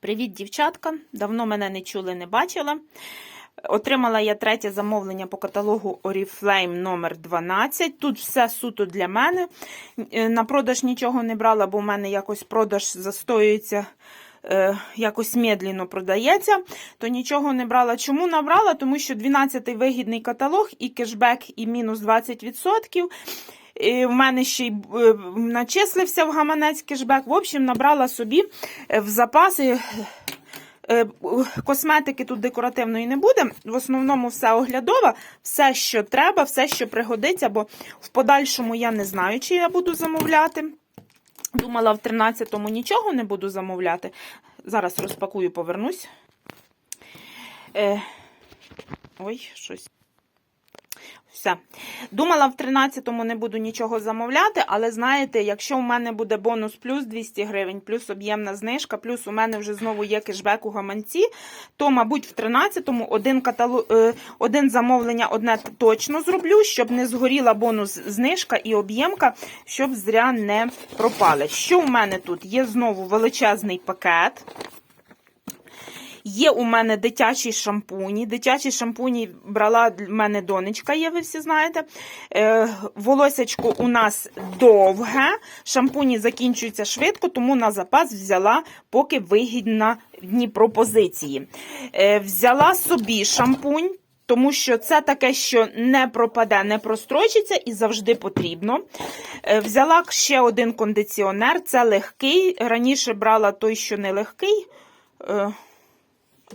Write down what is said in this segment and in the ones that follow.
Привіт, дівчатка! Давно мене не чули, не бачила. Отримала я третє замовлення по каталогу Oriflame номер 12. Тут все суто для мене. Е, На продаж нічого не брала, бо в мене якось продаж застоюється. е, Якось медленно продається, то нічого не брала. Чому набрала? Тому що 12-й вигідний каталог, і кешбек, і мінус 20%. І в мене ще й е, начислився в гаманець кешбек. В общем, набрала собі е, в запаси. Е, Косметики тут декоративної не буде. В основному все оглядове, все, що треба, все, що пригодиться, бо в подальшому я не знаю, чи я буду замовляти. Думала, в 13-му нічого не буду замовляти. Зараз розпакую, повернусь. Ой, щось. Все. Думала, в 13-му не буду нічого замовляти, але знаєте, якщо у мене буде бонус плюс 200 гривень, плюс об'ємна знижка, плюс у мене вже знову є кешбек у гаманці, то, мабуть, в 13-му один, каталог, е, один замовлення одне точно зроблю, щоб не згоріла бонус знижка і об'ємка, щоб зря не пропали. Що у мене тут? Є знову величезний пакет. Є у мене дитячі шампуні. Дитячі шампуні брала в мене донечка, є, ви всі знаєте. Е, волосячко у нас довге. Шампуні закінчуються швидко, тому на запас взяла, поки вигідні пропозиції. Е, взяла собі шампунь. Тому що це таке, що не пропаде, не прострочиться і завжди потрібно. Е, Взяла ще один кондиціонер, це легкий. Раніше брала той, що не легкий.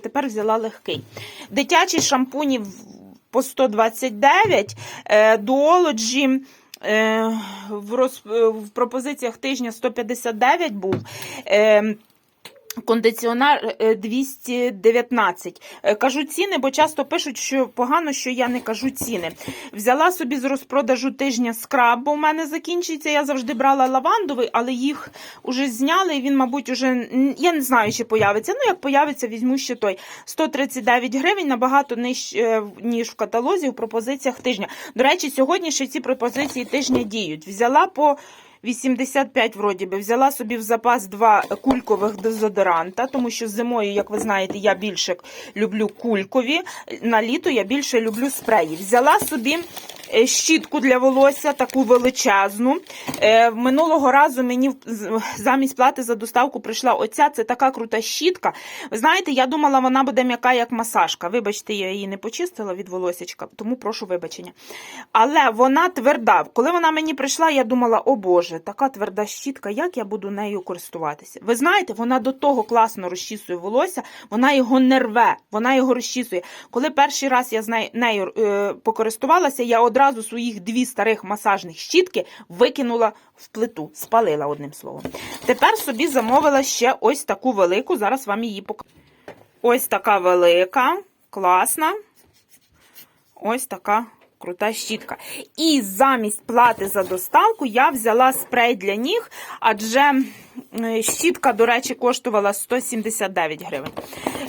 Тепер взяла легкий. Дитячі шампуні по 129, е, дуолоджі е, е, в пропозиціях тижня 159 був. Е, Кондиціонер е, 219. Е, Кажу ціни, бо часто пишуть, що погано, що я не кажу ціни. Взяла собі з розпродажу тижня скраб, бо в мене закінчується. Я завжди брала лавандовий, але їх уже зняли, він, мабуть, уже я не знаю, чи появиться. Ну, як появиться, візьму ще той. 139 гривень, набагато нижче, ніж в каталозі, в пропозиціях тижня. До речі, сьогодні ще ці пропозиції тижня діють. Взяла по 85 вроді би. Взяла собі в запас два кулькових дезодоранта, тому що зимою, як ви знаєте, я більше люблю кулькові. На літо я більше люблю спреї. Взяла собі щітку для волосся, таку величезну. Е, Минулого разу мені замість плати за доставку прийшла оця. Це така крута щітка. Знаєте, я думала, вона буде м'яка, як масажка. Вибачте, я її не почистила від волосячка, тому прошу вибачення. Але вона тверда. Коли вона мені прийшла, я думала, о Боже, така тверда щітка, як я буду нею користуватися? Ви знаєте, вона до того класно розчісує волосся, вона його не рве, вона його розчісує. Коли перший раз я з нею, нею е, покористувалася, я одразу своїх дві старих масажних щітки викинула в плиту, спалила одним словом. Тепер собі замовила ще ось таку велику, зараз вам її покажу. Ось така велика, класна. Ось така крута щітка. І замість плати за доставку я взяла спрей для ніг, адже щітка, до речі, коштувала 179 гривень.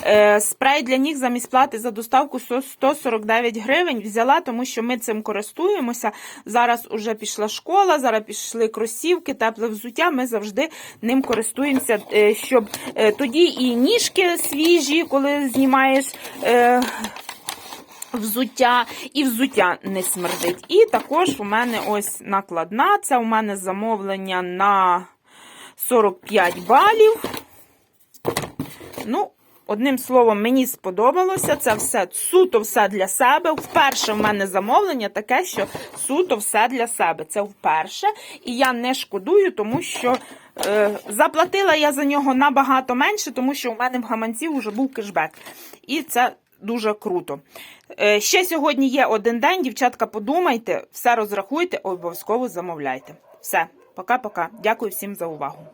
Е, Спрей для ніг замість плати за доставку 149 гривень взяла, тому що ми цим користуємося. Зараз уже пішла школа, зараз пішли кросівки, тепле взуття. Ми завжди ним користуємося, е, щоб е, тоді і ніжки свіжі, коли знімаєш. Взуття, і взуття не смердить. І також у мене ось накладна. Це у мене замовлення на 45 балів. Ну, одним словом, мені сподобалося. Це все суто все для себе. Вперше в мене замовлення таке, що суто все для себе. Це вперше. І я не шкодую, тому що. Е, заплатила я за нього набагато менше, тому що у мене в гаманці вже був кешбек. І це дуже круто. Е, ще сьогодні є один день. Дівчатка, подумайте, все розрахуйте, обов'язково замовляйте. Все, пока-пока. Дякую всім за увагу.